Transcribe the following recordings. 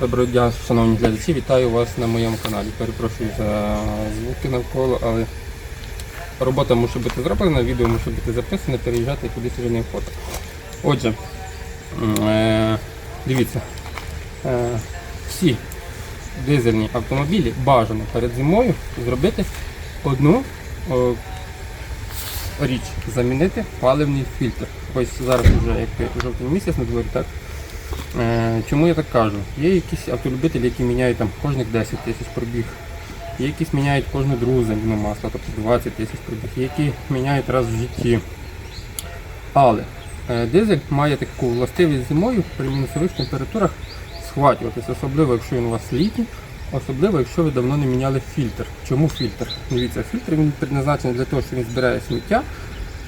Доброго дня, шановні глядачі, вітаю вас на моєму каналі. Перепрошую за звуки навколо, але робота мусить бути зроблена, відео мусить бути записане, переїжджати кудись вже не фото. Отже, е, дивіться, е, всі дизельні автомобілі бажано перед зимою зробити одну річ, замінити паливний фільтр. Ось зараз вже як жовтий місяць на дворі, так? Е, Чому я так кажу? Є якісь автолюбителі, які міняють там кожних 10 тисяч пробіг. Є якісь міняють кожну другу заміну масла, тобто 20 тисяч пробіг, які міняють раз в житті. Але е, дизель має таку властивість зимою при мінусових температурах схватюватися, особливо якщо він у вас літній, особливо якщо ви давно не міняли фільтр. Чому фільтр? Дивіться, фільтр він предназначений для того, що він збирає сміття,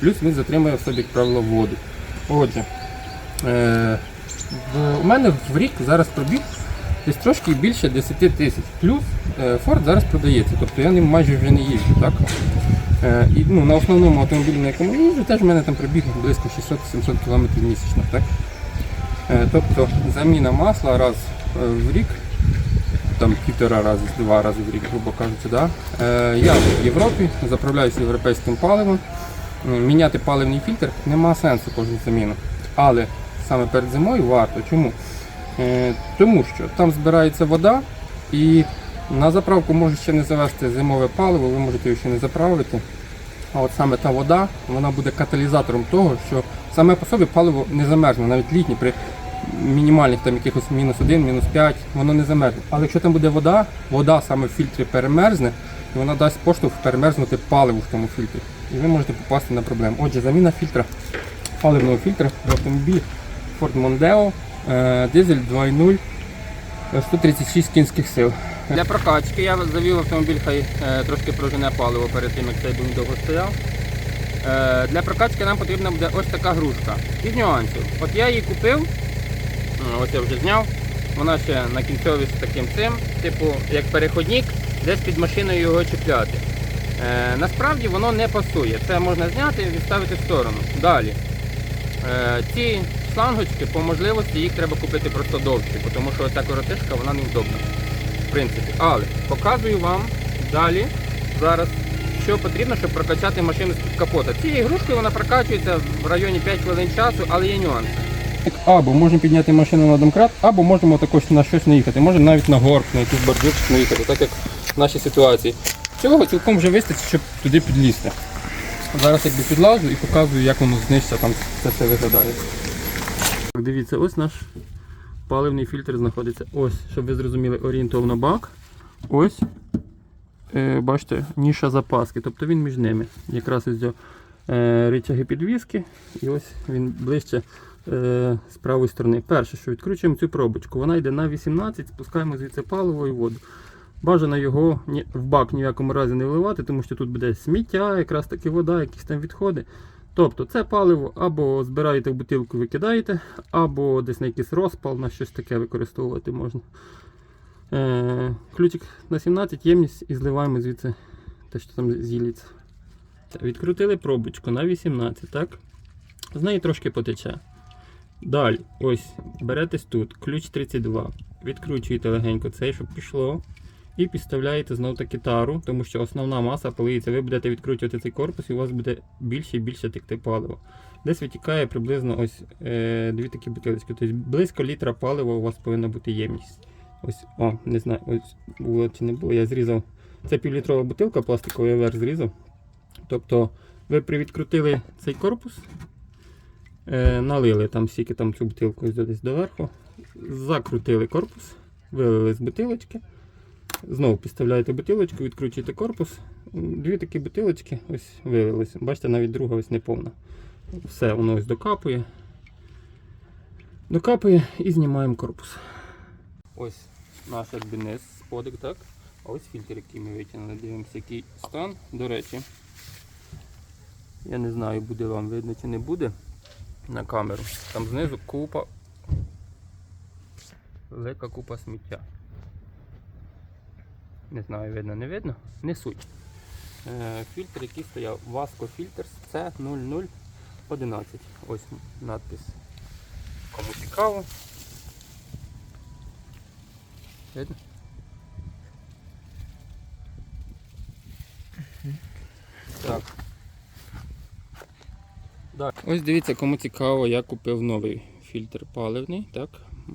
плюс він затримує в собі, як правило, воду. Отже, е, у мене в рік зараз пробіг десь трошки більше 10 тисяч. Плюс е, Ford зараз продається, тобто я ним майже вже не їжджу. Так? Е, і, ну, на основному автомобілі, на якому я їжджу, теж в мене там пробіг близько 600-700 км місячно. Так? Е, тобто заміна масла раз е, в рік, там півтора рази, два рази в рік, грубо кажучи. Да? Е, я в Європі заправляюся європейським паливом. Міняти паливний фільтр нема сенсу кожну заміну. Але саме перед зимою варто. Чому? Е, тому що там збирається вода і на заправку може ще не завести зимове паливо, ви можете його ще не заправити. А от саме та вода, вона буде каталізатором того, що саме по собі паливо не замерзне, навіть літнє при мінімальних там якихось мінус 1, мінус 5, воно не замерзне. Але якщо там буде вода, вода саме в фільтрі перемерзне, і вона дасть поштовх перемерзнути паливу в тому фільтрі. І ви можете попасти на проблему. Отже, заміна фільтра, паливного фільтра в автомобілі Ford Mondeo, е, дизель 2.0, е, 136 кінських сил. Для прокачки я завів автомобіль, хай е, трошки прожене паливо перед тим, як цей бунт довго стояв. Е, Для прокачки нам потрібна буде ось така грушка. Із нюансів. От я її купив, ось я вже зняв. Вона ще на кінцьові з таким цим, типу як переходник, десь під машиною його чіпляти. Е, насправді воно не пасує. Це можна зняти і відставити в сторону. Далі. Е, ці шлангочки, по можливості, їх треба купити просто довші, тому що оця коротишка вона невдобна. В принципі. Але показую вам далі зараз, що потрібно, щоб прокачати машину з-під капота. Цією ігрушкою вона прокачується в районі 5 хвилин часу, але є нюанси. Або можемо підняти машину на домкрат, або можемо також на щось наїхати. Можемо навіть на горб, на якийсь бордюрчик наїхати, так як в нашій ситуації. Цього цілком вже вистачить, щоб туди підлізти. Зараз якби підлазу і показую, як воно знищиться, там це все виглядає. Так, дивіться, ось наш паливний фільтр знаходиться. Ось, щоб ви зрозуміли, орієнтовно бак. Ось, е, бачите, ніша запаски. Тобто він між ними. Якраз ось е, рычаги підвіски. І ось він ближче е, з правої сторони. Перше, що відкручуємо цю пробочку. Вона йде на 18, спускаємо звідси паливо і воду. Бажано його в бак ні в якому разі не вливати, тому що тут буде сміття, якраз таки вода, якісь там відходи. Тобто це паливо або збираєте в бутилку, викидаєте, або десь на якийсь розпал, на щось таке використовувати можна. Е, ключик на 17, ємність і зливаємо звідси те, що там зіліться. Відкрутили пробочку на 18, так? З неї трошки потече. Далі, ось, беретесь тут, ключ 32. Відкручуєте легенько цей, щоб пішло. І підставляєте знов таки тару, тому що основна маса полиється. Ви будете відкручувати цей корпус і у вас буде більше і більше текти паливо. Десь витікає приблизно ось е, дві такі бутилочки. Тобто близько літра палива у вас повинна бути ємність. Ось, о, не знаю, ось було чи не було. Я зрізав. Це півлітрова бутилка пластикова, я вверх зрізав. Тобто ви привідкрутили цей корпус, е, налили там стільки там цю бутилку ось десь доверху, закрутили корпус, вилили з бутилочки. Знову підставляєте бутилочку, відкручуєте корпус. Дві такі бутилочки ось вилилися. Бачите, навіть друга ось не повна. Все, воно ось докапує. Докапує і знімаємо корпус. Ось наш якби сподик, так? А ось фільтр, який ми витягнули. Дивимося, який стан. До речі, я не знаю, буде вам видно чи не буде на камеру. Там знизу купа, велика купа сміття. Не знаю, видно, не видно. Не суть. Е, фільтр, який стояв, Vasco Filters C0011. Ось надпис. Кому цікаво. Видно? Так. Так. Ось дивіться, кому цікаво, я купив новий фільтр паливний, так?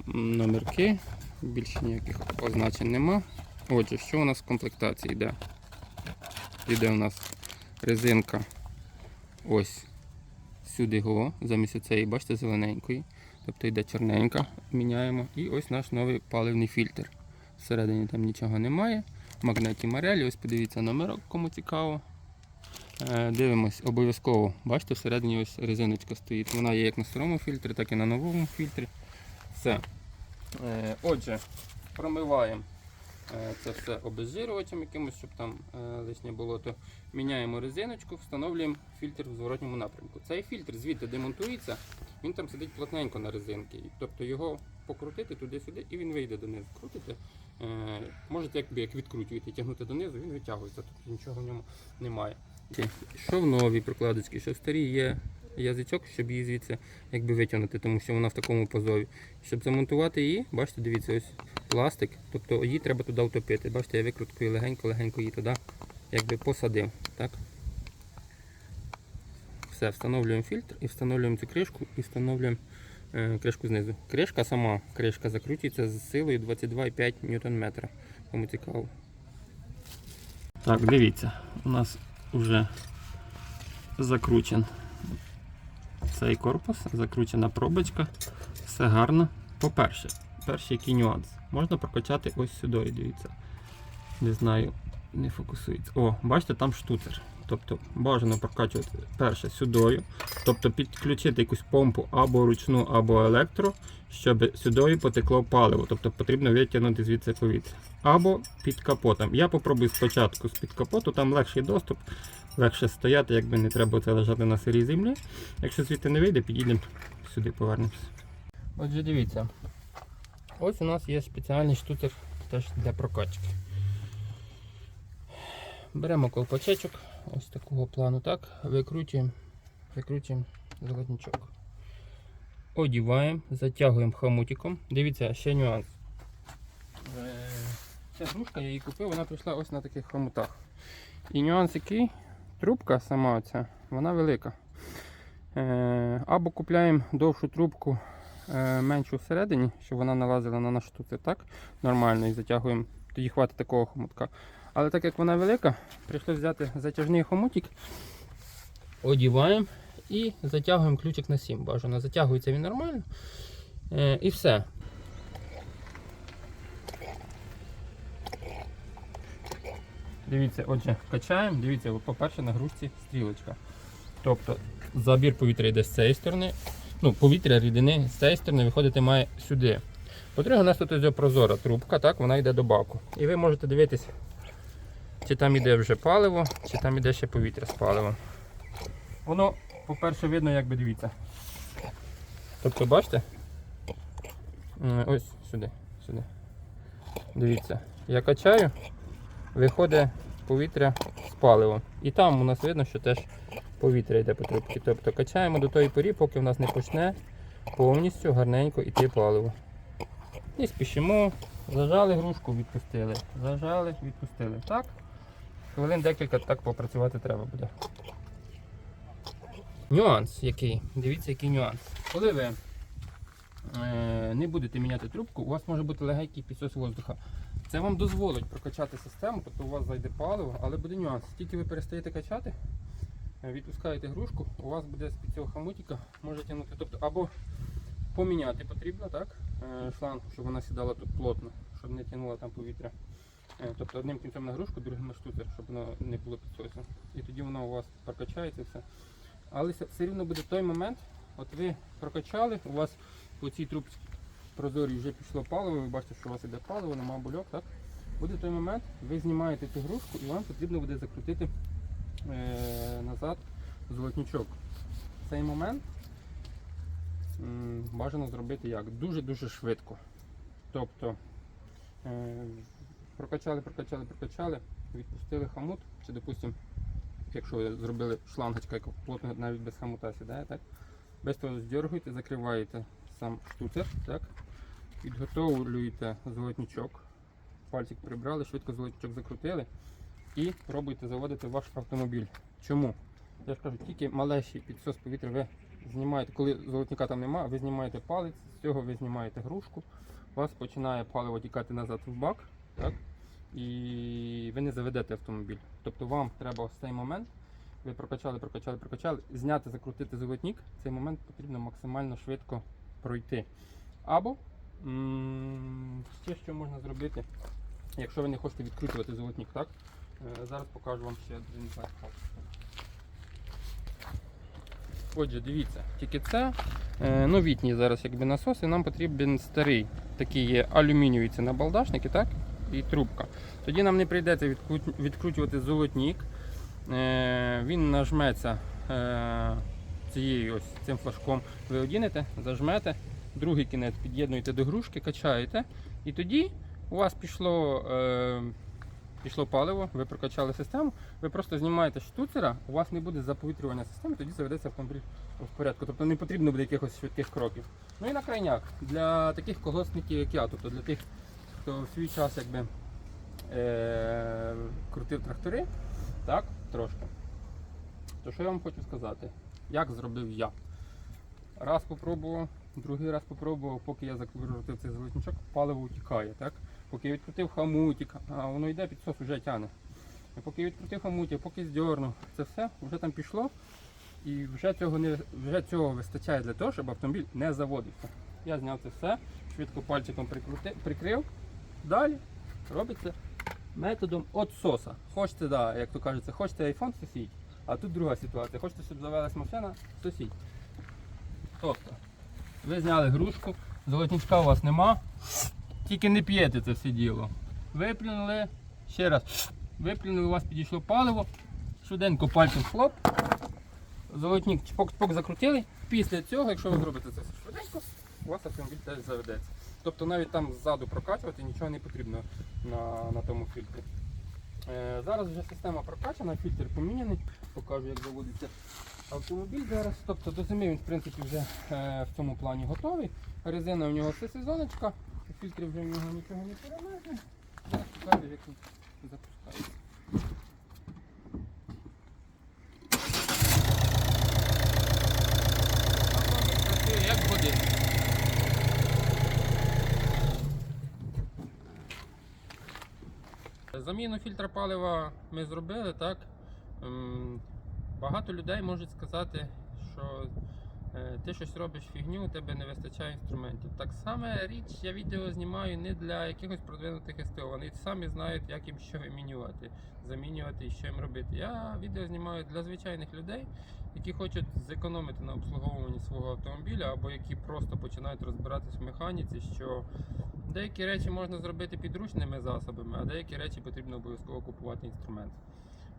Номерки, більше ніяких означень нема. Отже, що у нас в комплектації йде? Йде у нас резинка ось сюди го, замість цієї, бачите, зелененької. Тобто йде чорненька, міняємо. І ось наш новий паливний фільтр. Всередині там нічого немає. Магнеті Марелі, ось подивіться номерок, кому цікаво. Е, Дивимось, обов'язково. Бачите, всередині ось резиночка стоїть. Вона є як на старому фільтрі, так і на новому фільтрі. Все. Е, Отже, промиваємо це все обезжирювачем якимось, щоб там е, лишнє болото. Міняємо резиночку, встановлюємо фільтр в зворотньому напрямку. Цей фільтр звідти демонтується, він там сидить плотненько на резинці. Тобто його покрутити туди-сюди і він вийде донизу. Крутите, е, можете якби як відкручуєте, тягнути донизу, він витягується, тобто нічого в ньому немає. Що в новій прокладочці, що в старій є язичок, щоб її звідси якби витягнути, тому що вона в такому позові. Щоб замонтувати її, бачите, дивіться, ось пластик, тобто її треба туди втопити. Бачите, я викруткою легенько-легенько її туди якби посадив. Так? Все, встановлюємо фільтр і встановлюємо цю кришку і встановлюємо е, кришку знизу. Кришка сама кришка закручується з силою 22,5 Нм. Кому цікаво. Так, дивіться, у нас вже закручен цей корпус, закручена пробочка. Все гарно. По-перше, перший який нюанс. Можна прокачати ось сюди, дивіться. Не знаю, не фокусується. О, бачите, там штуцер. Тобто бажано прокачувати перше сюдою, тобто підключити якусь помпу або ручну, або електро, щоб сюдою потекло паливо. Тобто потрібно витягнути звідси повітря. Або під капотом. Я попробую спочатку з під капоту, там легший доступ, легше стояти, якби не треба це лежати на сирій землі. Якщо звідти не вийде, підійдемо сюди, повернемося. Отже, дивіться. Ось у нас є спеціальний штуцер теж для прокачки. Беремо колпачечок ось такого плану, так, викручуємо, викручуємо золотничок. Одіваємо, затягуємо хомутиком. Дивіться, ще нюанс. Е, Ця грушка, я її купив, вона прийшла ось на таких хомутах. І нюанс який, трубка сама ця, вона велика. Е, Або купляємо довшу трубку меншу всередині, щоб вона налазила на наш штуцер, так? Нормально, і затягуємо, тоді хватить такого хомутка. Але так як вона велика, прийшлося взяти затяжний хомутик, одіваємо і затягуємо ключик на 7. Бажано затягується він нормально. Е, і все. Дивіться, отже, качаємо. Дивіться, по-перше, на грушці стрілочка. Тобто забір повітря йде з цієї сторони. Ну, повітря рідини з цієї сторони виходити має сюди. По-друге, у нас тут йде прозора трубка, так, вона йде до баку. І ви можете дивитись, чи там йде вже паливо, чи там йде ще повітря з паливом. Воно, по-перше, видно, як би дивіться. Тобто, бачите? Ось сюди, сюди. Дивіться. Я качаю, виходить повітря з паливом. І там у нас видно, що теж повітря йде по. Тобто качаємо до тої порі, поки в нас не почне повністю гарненько йти паливо. І спішимо, зажали грушку, відпустили. Зажали, відпустили. Так. Хвилин декілька так попрацювати треба буде. Нюанс який? Дивіться, який нюанс. Коли ви е, не будете міняти трубку, у вас може бути легенький підсос воздуха. Це вам дозволить прокачати систему, тобто у вас зайде паливо, але буде нюанс. Тільки ви перестаєте качати, відпускаєте грушку, у вас буде з-під цього хамутика, може тягнути. Тобто або поміняти потрібно, так? е, шланг, щоб вона сідала тут плотно, щоб не тягнула там повітря. Е, Тобто одним кінцем на грушку, другим на штуцер, щоб воно не було підсосу. І тоді воно у вас прокачається все. Але все- рівно буде той момент, от ви прокачали, у вас по цій трубці прозорій вже пішло паливо, ви бачите, що у вас іде паливо, нема бульок, так? Буде той момент, ви знімаєте цю грушку і вам потрібно буде закрутити е, назад золотничок. В цей момент бажано зробити як? Дуже-дуже швидко. Тобто е, прокачали, прокачали, прокачали, відпустили хамут, чи, допустимо, якщо ви зробили шлангочка, яка плотно навіть без хамута сідає, так? Без того здергуєте, закриваєте сам штуцер, так? підготовлюєте золотничок, пальчик прибрали, швидко золотничок закрутили і пробуйте заводити ваш автомобіль. Чому? Я ж кажу, тільки малейший підсос повітря ви знімаєте, коли золотника там немає, ви знімаєте палець, з цього ви знімаєте грушку, у вас починає паливо тікати назад в бак, так? і ви не заведете автомобіль. Тобто вам треба ось цей момент, ви прокачали, прокачали, прокачали, зняти, закрутити золотник, цей момент потрібно максимально швидко пройти. Або ще що можна зробити, якщо ви не хочете відкручувати золотник, так? Е, Зараз покажу вам ще один лайфхак. Отже, дивіться, тільки це е, новітній зараз якби насос, і нам потрібен старий. Такий є алюмінієві це набалдашники, так? І трубка. Тоді нам не прийдеться відкручувати золотник. Е, він нажметься цією ось цим флажком. Ви одінете, зажмете, другий кінець під'єднуєте до грушки, качаєте. І тоді у вас пішло, пішло паливо, ви прокачали систему, ви просто знімаєте штуцера, у вас не буде заповітрювання системи, тоді заведеться автомобіль в порядку. Тобто не потрібно буде якихось швидких кроків. Ну і на крайняк, для таких колгоспників, як я, тобто для тих, хто в свій час якби, е- крутив трактори, так, трошки. То що я вам хочу сказати? Як зробив я? Раз попробував, другий раз попробував, поки я закрутив цей золотничок, паливо утікає. Так? Поки я відкрутив хамутик, а воно йде, підсос вже тягне. І поки я відкрутив хамутик, поки здьорнув, це все вже там пішло. І вже цього, не, вже цього вистачає для того, щоб автомобіль не заводився. Я зняв це все, швидко пальчиком прикрути, прикрив. Далі робиться методом отсоса. Хочете, да, як то кажеться, хочете iPhone сосіть, а тут друга ситуація. Хочете, щоб завелась машина, сосіть. Тобто, ви зняли грушку, золотничка у вас нема, тільки не п'єте це все діло. Виплюнули, ще раз, виплюнули, у вас підійшло паливо, швиденько пальцем хлоп, золотник чпок-чпок закрутили. Після цього, якщо ви зробите це швиденько, у вас автомобіль теж заведеться. Тобто навіть там ззаду прокачувати нічого не потрібно на, на тому фільтрі. Е, зараз вже система прокачана, фільтр поміняний. Покажу, як заводиться автомобіль зараз. Тобто до зими він в принципі вже е, в цьому плані готовий. Резина у нього все сезоночка, фільтри вже в нього нічого не перемежне. Зараз покажу, як. Працює як годин. Заміну фільтра палива ми зробили, так. Ем, Багато людей можуть сказати, що ти щось робиш фігню, у тебе не вистачає інструментів. Так саме річ, я відео знімаю не для якихось продвинутих СТО. Вони самі знають, як їм що вимінювати, замінювати і що їм робити. Я відео знімаю для звичайних людей, які хочуть зекономити на обслуговуванні свого автомобіля, або які просто починають розбиратись в механіці, що деякі речі можна зробити підручними засобами, а деякі речі потрібно обов'язково купувати інструмент.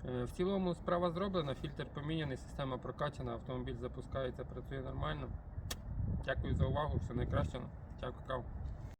Е, В цілому справа зроблена, фільтр поміняний, система прокачана, автомобіль запускається, працює нормально. Дякую за увагу, все найкраще. Дякую, кав.